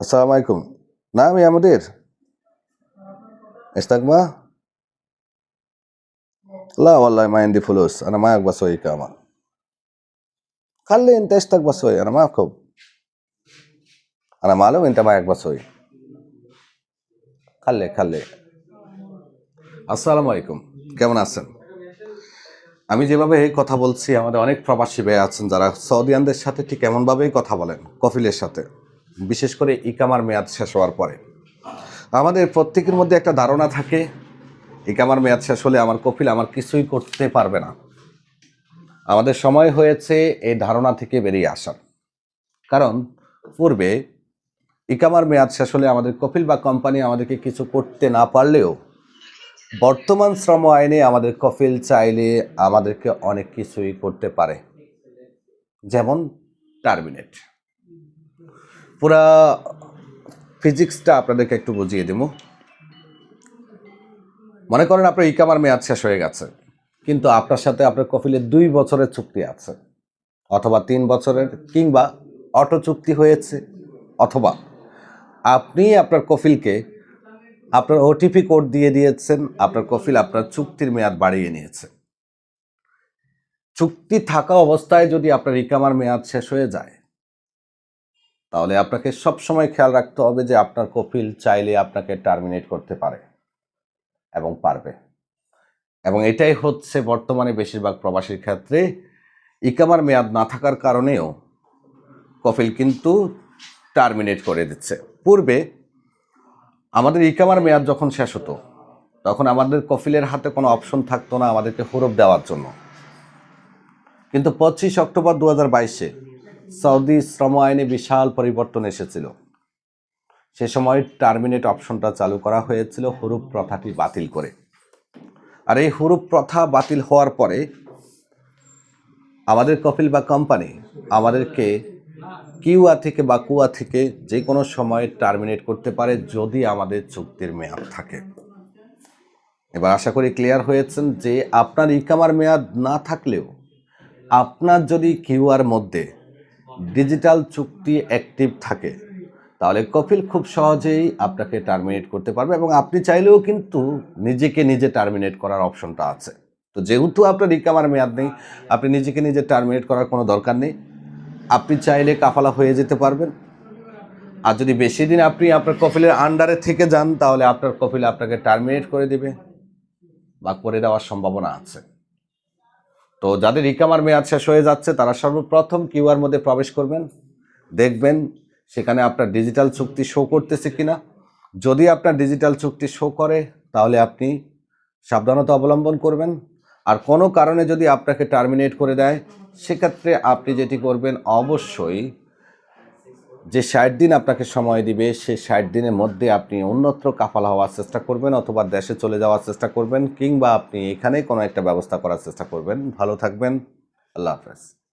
السلام عليكم نعم يا مدير استقبى لا والله ما عندي فلوس انا معك بسوي كمان خلي انت اشتك بسوي انا معكم انا معلوم انت معك بسوي خلي خلي আসসালামু আলাইকুম কেমন আছেন আমি যেভাবে এই কথা বলছি আমাদের অনেক প্রবাসী ভাই আছেন যারা সৌদিয়ানদের সাথে ঠিক এমনভাবেই কথা বলেন কফিলের সাথে বিশেষ করে ইকামার মেয়াদ শেষ হওয়ার পরে। আমাদের প্রত্যেকের মধ্যে একটা ধারণা থাকে, ইকামার মেয়াদ শেষ হলে আমার কফিল আমার কিছুই করতে পারবে না। আমাদের সময় হয়েছে এই ধারণা থেকে বেরিয়ে আসার। কারণ পূর্বে ইকামার মেয়াদ শেষ হলে আমাদের কপিল বা কোম্পানি আমাদেরকে কিছু করতে না পারলেও বর্তমান শ্রম আইনে আমাদের কফিল চাইলে আমাদেরকে অনেক কিছুই করতে পারে। যেমন টার্মিনেট। পুরা ফিজিক্সটা আপনাদেরকে একটু বুঝিয়ে দেবো। মনে করেন আপনার ইকামার মেয়াদ শেষ হয়ে গেছে, কিন্তু আপনার সাথে আপনার কফিলের দুই বছরের চুক্তি আছে, অথবা তিন বছরের, কিংবা অটো চুক্তি হয়েছে, অথবা আপনি আপনার কফিলকে আপনার ওটিপি কোড দিয়ে দিয়েছেন, আপনার কফিল আপনার চুক্তির মেয়াদ বাড়িয়ে নিয়েছে। চুক্তি থাকা অবস্থায় যদি আপনার ইকামার মেয়াদ শেষ হয়ে যায় তাহলে আপনাকে সব সময় খেয়াল রাখতে হবে যে আপনার কফিল চাইলে আপনাকে টার্মিনেট করতে পারে এবং পারবে। এবং এটাই হচ্ছে বর্তমানে বেশিরভাগ প্রবাসীর ক্ষেত্রে ইকামার মেয়াদ না থাকার কারণেও কফিল কিন্তু টার্মিনেট করে দিচ্ছে। পূর্বে আমাদের ইকামার মেয়াদ যখন শেষ হতো, তখন আমাদের কফিলের হাতে কোনো অপশন থাকতো না আমাদেরকে হরফ দেওয়ার জন্য। কিন্তু পঁচিশ অক্টোবর দু হাজার বাইশে সৌদি শ্রম আইনে বিশাল পরিবর্তন এসেছিল। সে সময় টার্মিনেট অপশনটা চালু করা হয়েছিল হরুপ প্রথাটি বাতিল করে। আর এই হরুপ প্রথা বাতিল হওয়ার পরে আমাদের কপিল বা কোম্পানি আমাদেরকে কিউয়া থেকে বা কুয়া থেকে যে কোনো সময় টার্মিনেট করতে পারে যদি আমাদের চুক্তির মেয়াদ থাকে। এবার আশা করি ক্লিয়ার হয়েছেন যে আপনার ইকামার মেয়াদ না থাকলেও আপনার যদি কিউআর মধ্যে ডিজিটাল চুক্তি অ্যাক্টিভ থাকে, তাহলে কপিল খুব সহজেই আপনাকে টার্মিনেট করতে পারবে এবং আপনি চাইলেও কিন্তু নিজেকে নিজে টার্মিনেট করার অপশনটা আছে। তো যেহেতু আপনার রিকামার মেয়াদ নেই, আপনি নিজেকে নিজে টার্মিনেট করার কোনো দরকার নেই। আপনি চাইলে কাফালা হয়ে যেতে পারবেন। আর যদি বেশি দিন আপনি আপনার কপিলের আন্ডারে থেকে যান, তাহলে আপনার কপিল আপনাকে টার্মিনেট করে দিবে বা করে দেওয়ার সম্ভাবনা আছে। তো যাদের ইকামার মেয়াদ শেষ হয়ে যাচ্ছে, তারা সর্বপ্রথম কিউআর মধ্যে প্রবেশ করবেন। দেখবেন সেখানে আপনার ডিজিটাল চুক্তি শো করতেছে কিনা। যদি আপনার ডিজিটাল চুক্তি শো করে, তাহলে আপনি সাবধানতা অবলম্বন করবেন। আর কোনো কারণে যদি আপনাকে টার্মিনেট করে দেয়, সেক্ষেত্রে আপনি যেটি করবেন, অবশ্যই যে ষাট দিন আপনাকে সময় দিবে সেই ষাট দিনের মধ্যে আপনি অন্যত্র কাফালা হওয়ার চেষ্টা করবেন অথবা দেশে চলে যাওয়ার চেষ্টা করবেন কিংবা আপনি এখানেই কোনো একটা ব্যবস্থা করার চেষ্টা করবেন। ভালো থাকবেন। আল্লাহ হাফেজ।